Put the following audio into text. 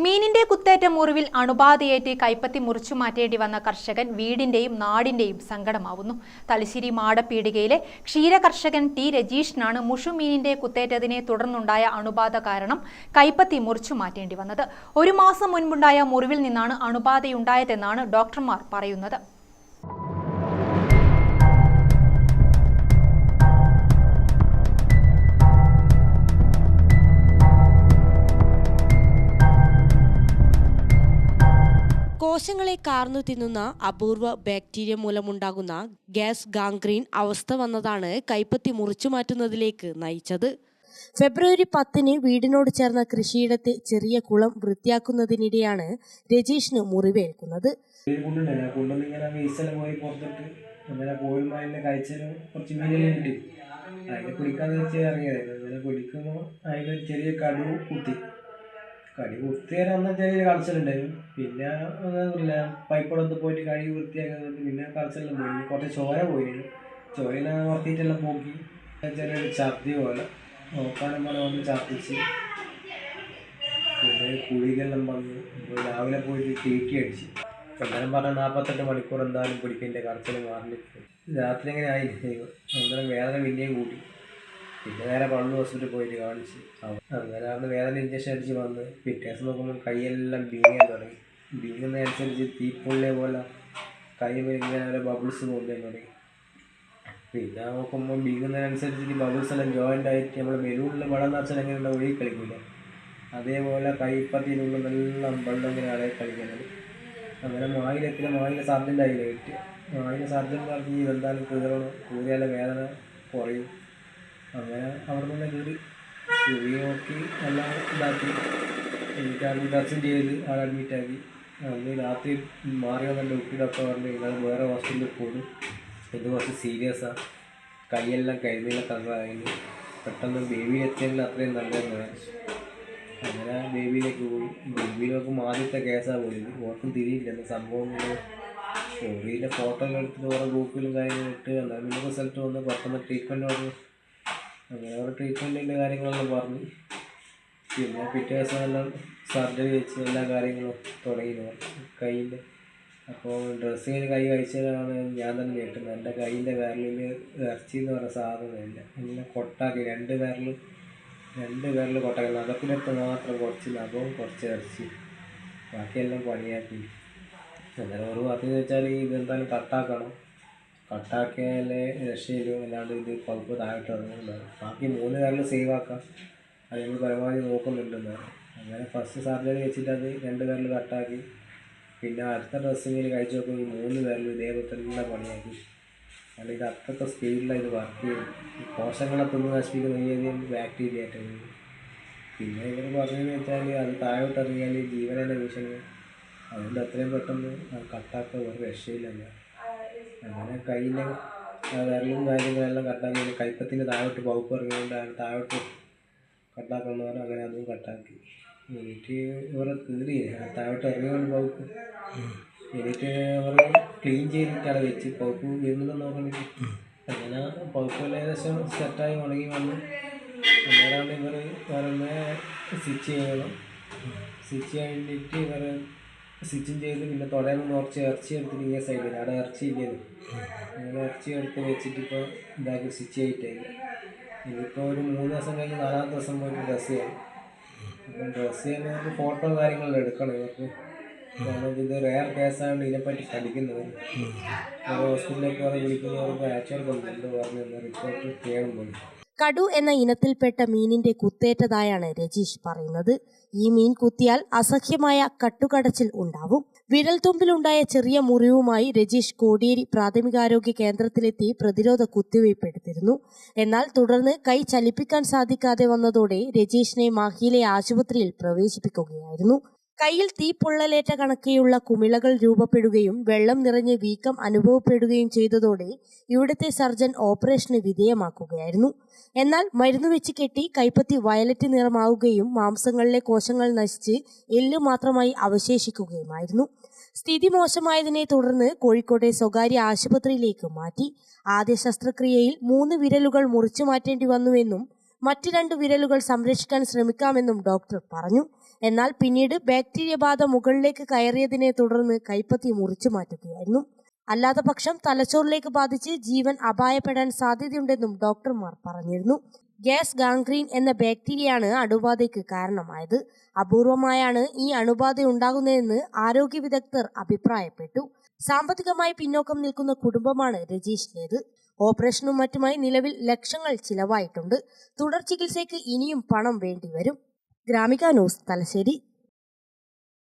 മീനിന്റെ കുത്തേറ്റ മുറിവിൽ അണുബാധയേറ്റ് കൈപ്പത്തി മുറിച്ചു മാറ്റേണ്ടി വന്ന കർഷകൻ വീടിന്റെയും നാടിന്റെയും സങ്കടമാവുന്നു. തലശ്ശേരി മാടപ്പീടികയിലെ ക്ഷീര കർഷകൻ ടി രജീഷിനാണ് മുഷുമീനിന്റെ കുത്തേറ്റതിനെ തുടർന്നുണ്ടായ അണുബാധ കാരണം കൈപ്പത്തി മുറിച്ചു മാറ്റേണ്ടി വന്നത്. ഒരു മാസം മുൻപുണ്ടായ മുറിവിൽ നിന്നാണ് അണുബാധയുണ്ടായതെന്നാണ് ഡോക്ടർമാർ പറയുന്നത്. കോശങ്ങളെ കാർന്നു തിന്നുന്ന അപൂർവ ബാക്ടീരിയ മൂലമുണ്ടാകുന്ന ഗ്യാസ് ഗാംഗ്രീൻ അവസ്ഥ വന്നതാണ് കൈപ്പത്തി മുറിച്ചു മാറ്റുന്നതിലേക്ക് നയിച്ചത്. ഫെബ്രുവരി പത്തിന് വീടിനോട് ചേർന്ന കൃഷിയിടത്തെ ചെറിയ കുളം വൃത്തിയാക്കുന്നതിനിടെയാണ് രജീഷിന് മുറിവേൽക്കുന്നത്. അതിനെ പിടിക്കാന്ന് വെച്ച് അങ്ങനെ പിടിക്കുമ്പോൾ അതിലൊരു ചെറിയ കടു കുത്തി. കടി കുത്തി വരെ അന്ന് ചെറിയ കളച്ചിലുണ്ടായിരുന്നു പിന്നെ ഒന്നുമില്ല പൈപ്പോടത്ത് പോയിട്ട് കടി വൃത്തിയാക്കി പിന്നെ കളിച്ചെല്ലാം പോയി കുറച്ച് ചോര പോയിരുന്നു. ചോരയിൽ ഉറത്തിയിട്ടെല്ലാം പോക്കി ചെറിയൊരു ഛർദി പോലെ നോക്കാനും പോലെ വന്ന് ഛർദിച്ച്. പിന്നെ കുഴികളെല്ലാം വന്ന് രാവിലെ പോയിട്ട് തീക്കി അടിച്ച്. എന്തായാലും പറഞ്ഞാൽ നാൽപ്പത്തെട്ട് മണിക്കൂർ എന്തായാലും പിടിക്കേണ്ട കളിച്ചിൽ മാറിയിട്ട് രാത്രി ഇങ്ങനെ ആയി അന്നേരം വേദന പിന്നെയും കൂടി. പിന്നെ നേരെ പള്ളു ഹോസ്പിറ്റലിൽ പോയിട്ട് കാണിച്ച്. അങ്ങനെ അന്ന് വേദന ഇഞ്ചക്ഷൻ അടിച്ച് വന്ന് പിറ്റേ ദിവസം നോക്കുമ്പോൾ കൈയെല്ലാം ബീങ്ങാൻ തുടങ്ങി. വീങ്ങുന്നതനുസരിച്ച് തീപ്പൊള്ളിയ പോലെ കൈ ഇങ്ങനെ അവരെ ബബിൾസ് പോകാൻ തുടങ്ങി. പിന്നെ നോക്കുമ്പോൾ ഈ ബബിൾസ് എല്ലാം ജോയിന്റ് ആയിട്ട് നമ്മൾ ബലൂണിൽ വെള്ളം നിറച്ചാൽ എങ്ങനെ ഒഴുകി കളിക്കില്ല അതേപോലെ കൈപ്പത്തിനുള്ള നല്ല വെള്ളം ഇങ്ങനെ അടയി കളിക്കുന്നത്. അങ്ങനെ മായിലെത്തിയ മായിലെ സർജന്റ് ആയില്ല കിട്ടി മായിലെ സർജന്റ് പറഞ്ഞ് കീറണം കൂറിയാലെ വേദന കുറയും. അങ്ങനെ അവിടെ നിന്ന് കയറി കീറി നോക്കി എല്ലാം ഇതാക്കി. എനിക്ക് അഡ്മിറ്റ് അച്ഛൻ ചെയ്ത് ആൾ അഡ്മിറ്റ് ആക്കി. അന്ന് രാത്രി മാറി വന്ന ഡോക്ടർ പറഞ്ഞു നിങ്ങൾ വേറെ ഹോസ്പിറ്റലിൽ പോകും ഇത് കുറച്ച് സീരിയസാണ് കൈയെല്ലാം കരുന്നിലൊക്കെ അങ്ങനെ പെട്ടെന്ന് ബേബി എത്തിയെങ്കിൽ അത്രയും നല്ലതെന്നാണ് അങ്ങനെ ബേബിയിലേക്ക് പോയി. ബേബിയിലേക്ക് ആദ്യത്തെ കേസാണ് പോയത്. ഓർക്കും തിരിയില്ല. എന്ന. സംഭവം ബേബിയിലെ ഫോട്ടോ എല്ലാം എടുത്തിട്ട് ഓരോ ഗ്രൂപ്പിലും കാര്യങ്ങളും ഇട്ട്. എന്നാൽ പിന്നെ റിസൾട്ട് വന്ന് പെട്ടെന്ന് ട്രീറ്റ്മെന്റ് പറഞ്ഞു അങ്ങനെ അവർ ട്രീറ്റ്മെന്റിന്റെ കാര്യങ്ങളെല്ലാം പറഞ്ഞു. പിന്നെ പിറ്റേ ദിവസം എല്ലാം സർജറി വെച്ച് എല്ലാ കാര്യങ്ങളും തുടങ്ങി കയ്യിന്റെ അപ്പോൾ ഡ്രസ്സിങ്ങിന് കൈ കഴിച്ചതാണ് ഞാൻ തന്നെ കേട്ടത് എന്റെ കൈയിന്റെ വിരലിൽ ഇറച്ചി എന്ന് പറഞ്ഞ സാധനം സാധനമില്ല ഇങ്ങനെ കൊട്ടാക്കി. രണ്ട് വിരലും രണ്ട് വിരൽ കൊട്ടാക്കി. നഖത്തിനടുത്ത് മാത്രം കുറച്ച് നഖവും കുറച്ച് ഇറച്ചി. ബാക്കിയെല്ലാം പണിയാക്കി. അന്നേരം ഒരു പറഞ്ഞു വെച്ചാൽ ഇതെന്തായാലും കട്ടാക്കണം കട്ടാക്കിയാലേ രക്ഷയിലും അല്ലാണ്ട് ഇത് പകുപ്പ് താഴോട്ട് ഇറങ്ങുന്നുണ്ടാവും ബാക്കി മൂന്ന് കാര്യങ്ങൾ സേവ് ആക്കാം അത് നമ്മൾ പരമാവധി നോക്കുന്നുണ്ടെന്നാണ് അങ്ങനെ ഫസ്റ്റ് സർജറി വെച്ചിട്ട് അത് രണ്ട് പേരിൽ കട്ടാക്കി. പിന്നെ അടുത്ത ഡ്രസ്സിങ്ങിൽ കഴിച്ചു നോക്കുമ്പോൾ മൂന്ന് പേരിൽ ഇതേപോലെ പണിയാക്കി. കാരണം ഇത് അത്രത്തെ സ്പീഡിലാണ് ഇത് വർക്ക് ചെയ്യും ഈ കോശങ്ങളെ തിന്ന് നശിപ്പിക്കുന്ന ഈ ബാക്ടീരിയ ആയിട്ടാണ് പിന്നെ ഇവർ പറഞ്ഞതെന്ന് വെച്ചാൽ അത് താഴോട്ട് ഇറങ്ങിയാൽ ജീവനെ ഭീഷണി അതുകൊണ്ട് എത്രയും പെട്ടെന്ന് കട്ടാക്കുക ഒരു രക്ഷയില്ലല്ല. അങ്ങനെ കയ്യിലെ വിരലും കാര്യങ്ങളെല്ലാം കട്ടാക്കി കൈപ്പത്തിന്റെ താഴോട്ട് പൗപ്പ് ഇറങ്ങിയതുകൊണ്ട് അത് താഴോട്ട് കട്ടാക്കണമെന്ന് അങ്ങനെ അതും കട്ടാക്കി എനിക്ക് ഇവരെ കീറി. താഴോട്ട് ഇറങ്ങിയാണ് പൗപ്പ്. എനിക്ക് അവരെ ക്ലീൻ ചെയ്തിട്ടാണ് വെച്ച് പൗപ്പ് വരുന്നത് നോക്കണെങ്കിൽ അങ്ങനെ പൗപ്പെല്ലാം ഏകദേശം സെറ്റായി ഉണങ്ങി വന്നു. അന്നേരമാണ് ഇവർ വേറെ സ്റ്റിച്ച് ചെയ്യണം. സ്റ്റിച്ച് കഴിഞ്ഞിട്ട് ഇവർ സ്റ്റിച്ചും ചെയ്ത് പിന്നെ തുടരുന്ന കുറച്ച് ഇറച്ചി എടുത്തിട്ട് ഇങ്ങനെ സൈഡിൽ അവിടെ ഇറച്ചി ഇല്ലേന്ന് അങ്ങനെ ഇറച്ചി എടുത്ത് വെച്ചിട്ട് ഇപ്പോൾ ഇതാക്കി സ്റ്റിച്ച് ചെയ്തിട്ടായി ഇനിയിപ്പോൾ ഒരു മൂന്ന് ദിവസം കഴിഞ്ഞ് നാലാം ദിവസം പോയിട്ട് ഡ്രസ്സ് ചെയ്യണം അപ്പം ഡ്രസ്സ് ചെയ്യുമ്പോൾ നമുക്ക് ഫോട്ടോ കാര്യങ്ങളൊക്കെ എടുക്കണം ഇവർക്ക്. കാരണം ഇത് റെയർ കേസാണ് ഇതിനെപ്പറ്റി പഠിക്കുന്നത് ഹോസ്പിറ്റലിലേക്ക് പറഞ്ഞ് വിളിക്കുന്നവർക്ക് അയച്ചവർക്കുണ്ട് എന്ത് പറഞ്ഞു റിപ്പോർട്ട് ചെയ്യണം പോലും കടു എന്ന ഇനത്തിൽപ്പെട്ട മീനിന്റെ കുത്തേറ്റതായാണ് രജീഷ് പറയുന്നത്. ഈ മീൻ കുത്തിയാൽ അസഹ്യമായ കട്ടുകടച്ചിൽ ഉണ്ടാവും. വിരൽത്തുമ്പിലുണ്ടായ ചെറിയ മുറിവുമായി രജീഷ് കോടിയേരി പ്രാഥമികാരോഗ്യ കേന്ദ്രത്തിലെത്തി പ്രതിരോധ കുത്തിവയ്പ് എടുത്തിരുന്നു എന്നാൽ തുടർന്ന് കൈ ചലിപ്പിക്കാൻ സാധിക്കാതെ വന്നതോടെ രജീഷിനെ മാഹിയിലെ ആശുപത്രിയിൽ പ്രവേശിപ്പിക്കുകയായിരുന്നു. കയ്യിൽ തീ പൊള്ളലേറ്റ കണക്കെയുള്ള കുമിളകൾ രൂപപ്പെടുകയും വെള്ളം നിറഞ്ഞ് വീക്കം അനുഭവപ്പെടുകയും ചെയ്തതോടെ ഇവിടുത്തെ സർജൻ ഓപ്പറേഷന് വിധേയമാക്കുകയായിരുന്നു. എന്നാൽ മരുന്ന് വെച്ച് കെട്ടി കൈപ്പത്തി വയലറ്റ് നിറമാവുകയും മാംസങ്ങളിലെ കോശങ്ങൾ നശിച്ച് എല്ല് മാത്രമായി അവശേഷിക്കുകയുമായിരുന്നു. സ്ഥിതി മോശമായതിനെ തുടർന്ന് കോഴിക്കോട്ടെ സ്വകാര്യ ആശുപത്രിയിലേക്ക് മാറ്റി. ആദ്യ ശസ്ത്രക്രിയയിൽ മൂന്ന് വിരലുകൾ മുറിച്ചു മാറ്റേണ്ടി വന്നുവെന്നും മറ്റ് രണ്ട് വിരലുകൾ സംരക്ഷിക്കാൻ ശ്രമിക്കാമെന്നും ഡോക്ടർ പറഞ്ഞു. എന്നാൽ പിന്നീട് ബാക്ടീരിയ ബാധ മുകളിലേക്ക് കയറിയതിനെ തുടർന്ന് കൈപ്പത്തി മുറിച്ചു മാറ്റുകയായിരുന്നു. അല്ലാത്ത പക്ഷം തലച്ചോറിലേക്ക് ബാധിച്ച് ജീവൻ അപായപ്പെടാൻ സാധ്യതയുണ്ടെന്നും ഡോക്ടർമാർ പറഞ്ഞിരുന്നു. ഗ്യാസ് ഗാംഗ്രീൻ എന്ന ബാക്ടീരിയയാണ് അണുബാധയ്ക്ക് കാരണമായത്. അപൂർവമായാണ് ഈ അണുബാധ ഉണ്ടാകുന്നതെന്ന് ആരോഗ്യ വിദഗ്ധർ അഭിപ്രായപ്പെട്ടു. സാമ്പത്തികമായി പിന്നോക്കം നിൽക്കുന്ന കുടുംബമാണ് രജീഷിന്റേത് ഓപ്പറേഷനും മറ്റുമായി നിലവിൽ ലക്ഷങ്ങൾ ചിലവായിട്ടുണ്ട്. തുടർ ചികിത്സയ്ക്ക് ഇനിയും പണം വേണ്ടിവരും. ഗ്രാമിക ന്യൂസ് തലശ്ശേരി.